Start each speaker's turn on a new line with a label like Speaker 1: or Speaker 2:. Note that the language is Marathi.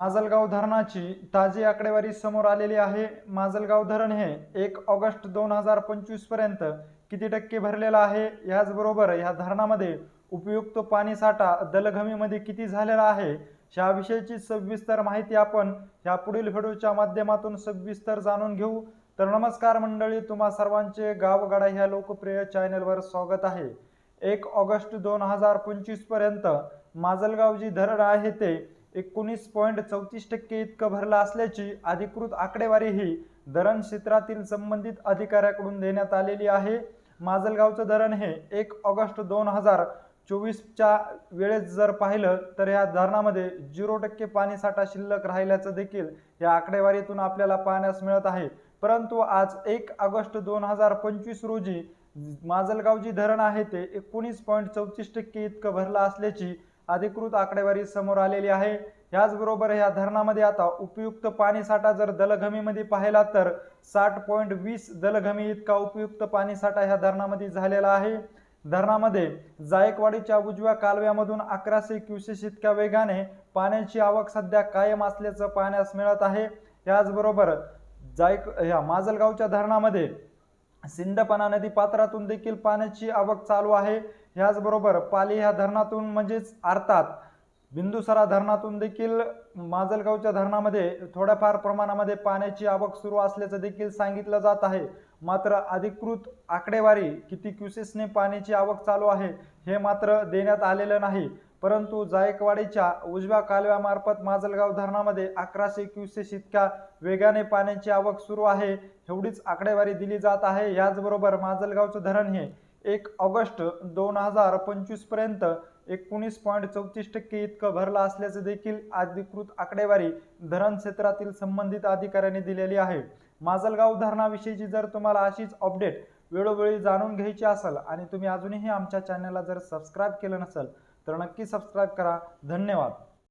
Speaker 1: माजलगाव धरणाची ताजी आकडेवारी समोर आलेली आहे. माजलगाव धरण हे एक ऑगस्ट दोन हजार पंचवीसपर्यंत किती टक्के भरलेलं आहे? याचबरोबर या धरणामध्ये उपयुक्त पाणी साठा दलघमीमध्ये किती झालेला आहे? याविषयीची सविस्तर माहिती आपण या पुढील व्हिडिओच्या माध्यमातून सविस्तर जाणून घेऊ. तर नमस्कार मंडळी तुम्हा सर्वांचे गावगाडा ह्या लोकप्रिय चॅनलवर स्वागत आहे. एक ऑगस्ट दोन हजार पंचवीसपर्यंत माजलगाव जी धरण आहे ते एकोणीस पॉईंट चौतीस टक्के इतकं भरलं असल्याची अधिकृत आकडेवारी ही धरण क्षेत्रातील संबंधित अधिकाऱ्याकडून देण्यात आलेली आहे. माजलगावचं धरण हे एक ऑगस्ट दोन हजार चोवीसच्या वेळेस जर पाहिलं तर या धरणामध्ये झिरो टक्के पाणीसाठा शिल्लक राहिल्याचं देखील या आकडेवारीतून आपल्याला पाहण्यास मिळत आहे. परंतु आज एक ऑगस्ट दोन हजार पंचवीस रोजी माजलगाव जी धरण आहे ते एकोणीस पॉईंट चौतीस टक्के इतकं भरलं असल्याची अधिकृत आकडेवारी समोर आलेली आहे. याचबरोबर या धरणामध्ये आता उपयुक्त पाणीसाठा जर दलघमीमध्ये पाहिला तर साठ पॉईंट वीस दलघमी इतका उपयुक्त पाणीसाठा ह्या धरणामध्ये झालेला आहे. धरणामध्ये जायकवाडीच्या उजव्या कालव्यामधून अकराशे क्युसेस इतक्या वेगाने पाण्याची आवक सध्या कायम असल्याचं पाहण्यास मिळत आहे. याचबरोबर जायक ह्या माजलगावच्या धरणामध्ये सिंदपणा नदी पात्रातून देखील पाण्याची आवक चालू आहे. याचबरोबर पाली ह्या धरणातून म्हणजेच अर्थात बिंदुसरा धरणातून देखील माजलगावच्या धरणामध्ये थोड्याफार प्रमाणामध्ये पाण्याची आवक सुरू असल्याचं देखील सांगितलं जात आहे. मात्र अधिकृत आकडेवारी किती क्युसेसने पाण्याची आवक चालू आहे हे मात्र देण्यात आलेलं नाही. परंतु जायकवाडीच्या उजव्या कालव्यामार्फत माजलगाव धरणामध्ये अकराशे क्युसेस इतक्या वेगाने पाण्याची आवक सुरू आहे एवढीच आकडेवारी दिली जात आहे. याचबरोबर माजलगावचं धरण हे एक ऑगस्ट दोन हजार पंचवीसपर्यंत एकोणीस पॉईंट चौतीस टक्के इतकं भरलं असल्याचं देखील अधिकृत आकडेवारी धरण क्षेत्रातील संबंधित अधिकाऱ्यांनी दिलेली आहे. माजलगाव धरणाविषयीची जर तुम्हाला अशीच अपडेट वेळोवेळी जाणून घ्यायची असेल आणि तुम्ही अजूनही आमच्या चॅनलला जर सबस्क्राईब केलं नसेल तर नक्की सबस्क्राईब करा. धन्यवाद.